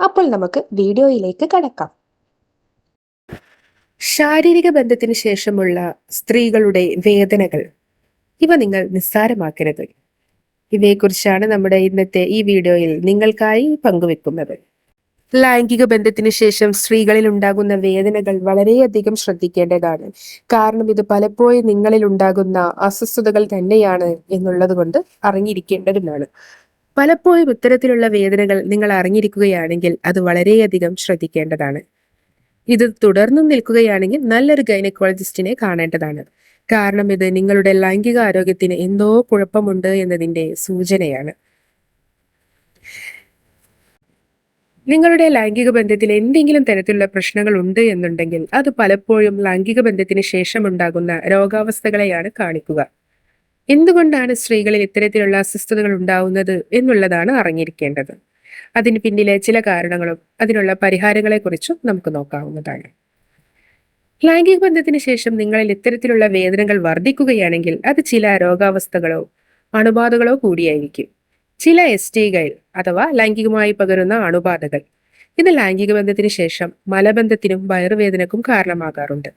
അപ്പോൾ നമുക്ക് വീഡിയോയിലേക്ക് കടക്കാം. ശാരീരിക ബന്ധത്തിന് ശേഷമുള്ള സ്ത്രീകളുടെ വേദനകൾ ഇവ നിങ്ങൾ നിസ്സാരമാക്കരുത്. ഇവയെക്കുറിച്ചാണ് നമ്മുടെ ഇന്നത്തെ ഈ വീഡിയോയിൽ നിങ്ങൾക്കായി പങ്കുവെക്കുന്നത്. ലൈംഗിക ബന്ധത്തിന് ശേഷം സ്ത്രീകളിൽ ഉണ്ടാകുന്ന വേദനകൾ വളരെയധികം ശ്രദ്ധിക്കേണ്ടതാണ്. കാരണം ഇത് പലപ്പോഴും നിങ്ങളിൽ ഉണ്ടാകുന്ന അസ്വസ്ഥതകൾ തന്നെയാണ് എന്നുള്ളത് കൊണ്ട് അറിഞ്ഞിരിക്കേണ്ടതുമാണ്. പലപ്പോഴും ഇത്തരത്തിലുള്ള വേദനകൾ നിങ്ങൾ അറിഞ്ഞിരിക്കുകയാണെങ്കിൽ അത് വളരെയധികം ശ്രദ്ധിക്കേണ്ടതാണ്. ഇത് തുടർന്നും നിൽക്കുകയാണെങ്കിൽ നല്ലൊരു ഗൈനക്കോളജിസ്റ്റിനെ കാണേണ്ടതാണ്. കാരണം ഇത് നിങ്ങളുടെ ലൈംഗിക ആരോഗ്യത്തിന് എന്തോ കുഴപ്പമുണ്ട് എന്നതിന്റെ സൂചനയാണ്. നിങ്ങളുടെ ലൈംഗിക ബന്ധത്തിൽ എന്തെങ്കിലും തരത്തിലുള്ള പ്രശ്നങ്ങൾ ഉണ്ട് എന്നുണ്ടെങ്കിൽ അത് പലപ്പോഴും ലൈംഗിക ബന്ധത്തിന് ശേഷം ഉണ്ടാകുന്ന രോഗാവസ്ഥകളെയാണ് കാണിക്കുക. എന്തുകൊണ്ടാണ് സ്ത്രീകളിൽ ഇത്തരത്തിലുള്ള അസ്വസ്ഥതകൾ ഉണ്ടാവുന്നത് എന്നുള്ളതാണ് അറിഞ്ഞിരിക്കേണ്ടത്. അതിന് പിന്നിലെ ചില കാരണങ്ങളും അതിനുള്ള പരിഹാരങ്ങളെക്കുറിച്ചും നമുക്ക് നോക്കാവുന്നതാണ്. ലൈംഗിക ബന്ധത്തിന് ശേഷം നിങ്ങളിൽ ഇത്തരത്തിലുള്ള വേദനകൾ വർദ്ധിക്കുകയാണെങ്കിൽ അത് ചില രോഗാവസ്ഥകളോ അണുബാധകളോ കൂടിയായിരിക്കും. ചില എസ് ടികൾ അഥവാ ലൈംഗികമായി പകരുന്ന അണുബാധകൾ. ഇത് ലൈംഗിക ബന്ധത്തിന് ശേഷം മലബന്ധത്തിനും വയറുവേദനക്കും കാരണമാകാറുണ്ട്.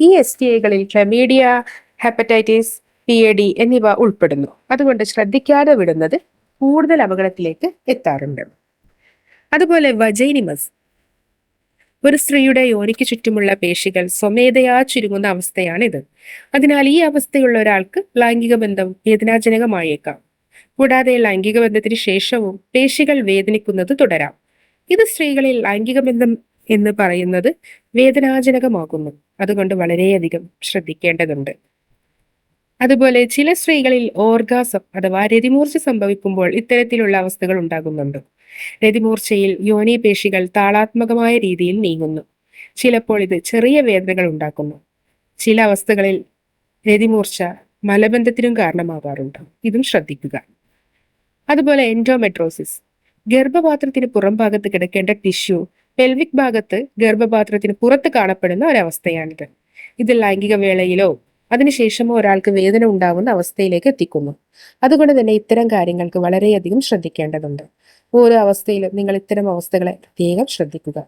ഈ S T ഐകളിൽ chlamydia hepatitis P A D എന്നിവ ഉൾപ്പെടുന്നു. അതുകൊണ്ട് ശ്രദ്ധിക്കാതെ വിടുന്നത് കൂടുതൽ അപകടത്തിലേക്ക് എത്താറുണ്ട്. അതുപോലെ വജൈനിമസ് ഒരു സ്ത്രീയുടെ യോനിക്ക് ചുറ്റുമുള്ള പേശികൾ സ്വമേധയാ ചുരുങ്ങുന്ന അവസ്ഥയാണിത്. അതിനാൽ ഈ അവസ്ഥയുള്ള ഒരാൾക്ക് ലൈംഗിക ബന്ധം വേദനാജനകമായേക്കാം. കൂടാതെ ലൈംഗിക ബന്ധത്തിന് ശേഷവും പേശികൾ വേദനിക്കുന്നത് തുടരാം. ഇത് സ്ത്രീകളിൽ ലൈംഗിക ബന്ധം എന്ന് പറയുന്നത് വേദനാജനകമാകുന്നു. അതുകൊണ്ട് വളരെയധികം ശ്രദ്ധിക്കേണ്ടതുണ്ട്. അതുപോലെ ചില സ്ത്രീകളിൽ ഓർഗാസം അഥവാ രതിമൂർച്ച സംഭവിക്കുമ്പോൾ ഇത്തരത്തിലുള്ള അവസ്ഥകൾ ഉണ്ടാകുന്നുണ്ട്. രതിമൂർച്ചയിൽ യോനി പേശികൾ താളാത്മകമായ രീതിയിൽ നീങ്ങുന്നു. ചിലപ്പോൾ ഇത് ചെറിയ വേദനകൾ ഉണ്ടാക്കുന്നു. ചില അവസ്ഥകളിൽ രതിമൂർച്ച മലബന്ധത്തിനും കാരണമാകാറുണ്ട്. ഇതും ശ്രദ്ധിക്കുക. അതുപോലെ എൻഡോമെട്രോസിസ്. ഗർഭപാത്രത്തിന് പുറം ഭാഗത്ത് കിടക്കേണ്ട ടിഷ്യൂ പെൽവിക് ഭാഗത്ത് ഗർഭപാത്രത്തിന് പുറത്ത് കാണപ്പെടുന്ന ഒരവസ്ഥയാണിത്. ഇത് ലൈംഗിക വേളയിലോ അതിനുശേഷമോ ഒരാൾക്ക് വേദന ഉണ്ടാകുന്ന അവസ്ഥയിലേക്ക് എത്തിക്കുന്നു. അതുകൊണ്ട് തന്നെ ഇത്തരം കാര്യങ്ങൾക്ക് വളരെയധികം ശ്രദ്ധിക്കേണ്ടതുണ്ട്. ഓരോ അവസ്ഥയിലും നിങ്ങൾ ഇത്തരം അവസ്ഥകളെ പ്രത്യേകം ശ്രദ്ധിക്കുക.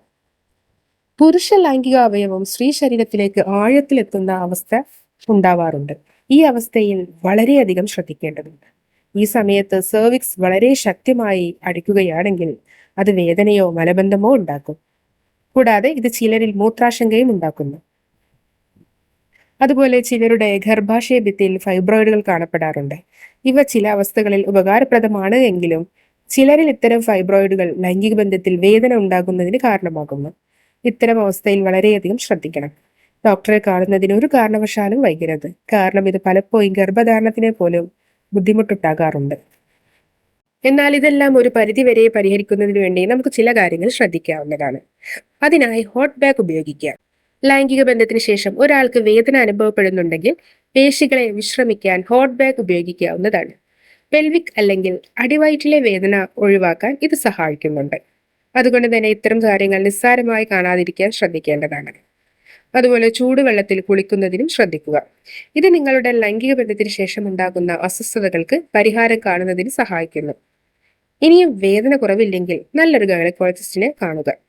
പുരുഷ ലൈംഗിക അവയവം സ്ത്രീ ശരീരത്തിലേക്ക് ആഴത്തിലെത്തുന്ന അവസ്ഥ ഉണ്ടാവാറുണ്ട്. ഈ അവസ്ഥയിൽ വളരെയധികം ശ്രദ്ധിക്കേണ്ടതുണ്ട്. ഈ സമയത്ത് സെർവിക്സ് വളരെ ശക്തമായി അടിക്കുകയാണെങ്കിൽ അത് വേദനയോ മലബന്ധമോ ഉണ്ടാക്കും. കൂടാതെ ഇത് ചിലരിൽ മൂത്രാശങ്കയും ഉണ്ടാക്കുന്നു. അതുപോലെ ചിലരുടെ ഗർഭാശയ ഭിത്തിയിൽ ഫൈബ്രോയിഡുകൾ കാണപ്പെടാറുണ്ട്. ഇവ ചില അവസ്ഥകളിൽ ഉപകാരപ്രദമാണ് എങ്കിലും ചിലരിൽ ഇത്തരം ഫൈബ്രോയിഡുകൾ ലൈംഗിക ബന്ധത്തിൽ വേദന ഉണ്ടാകുന്നതിന് കാരണമാകുന്നു. ഇത്തരം അവസ്ഥയിൽ വളരെയധികം ശ്രദ്ധിക്കണം. ഡോക്ടറെ കാണുന്നതിന് ഒരു കാരണവശാലും വൈകരുത്. കാരണം ഇത് പലപ്പോഴും ഗർഭധാരണത്തിനെ പോലും ബുദ്ധിമുട്ടുണ്ടാകാറുണ്ട്. എന്നാൽ ഇതെല്ലാം ഒരു പരിധിവരെ പരിഹരിക്കുന്നതിന് വേണ്ടി നമുക്ക് ചില കാര്യങ്ങൾ ശ്രദ്ധിക്കാവുന്നതാണ്. അതിനായി ഹോട്ട് ബാഗ് ഉപയോഗിക്കുക. ലൈംഗിക ബന്ധത്തിന് ശേഷം ഒരാൾക്ക് വേദന അനുഭവപ്പെടുന്നുണ്ടെങ്കിൽ പേശികളെ വിശ്രമിക്കാൻ ഹോട്ട് ബാഗ് ഉപയോഗിക്കാവുന്നതാണ്. പെൽവിക് അല്ലെങ്കിൽ അടിവയറ്റിലെ വേദന ഒഴിവാക്കാൻ ഇത് സഹായിക്കുന്നുണ്ട്. അതുകൊണ്ട് തന്നെ ഇത്തരം കാര്യങ്ങൾ നിസ്സാരമായി കാണാതിരിക്കാൻ ശ്രദ്ധിക്കേണ്ടതാണ്. അതുപോലെ ചൂടുവെള്ളത്തിൽ കുളിക്കുന്നതിനും ശ്രദ്ധിക്കുക. ഇത് നിങ്ങളുടെ ലൈംഗിക ബന്ധത്തിന് ശേഷം ഉണ്ടാകുന്ന അസ്വസ്ഥതകൾക്ക് പരിഹാരം കാണുന്നതിന് സഹായിക്കുന്നു. ഇനിയും വേദന കുറവില്ലെങ്കിൽ നല്ലൊരു ഗൈനക്കോളജിസ്റ്റിനെ കാണുക.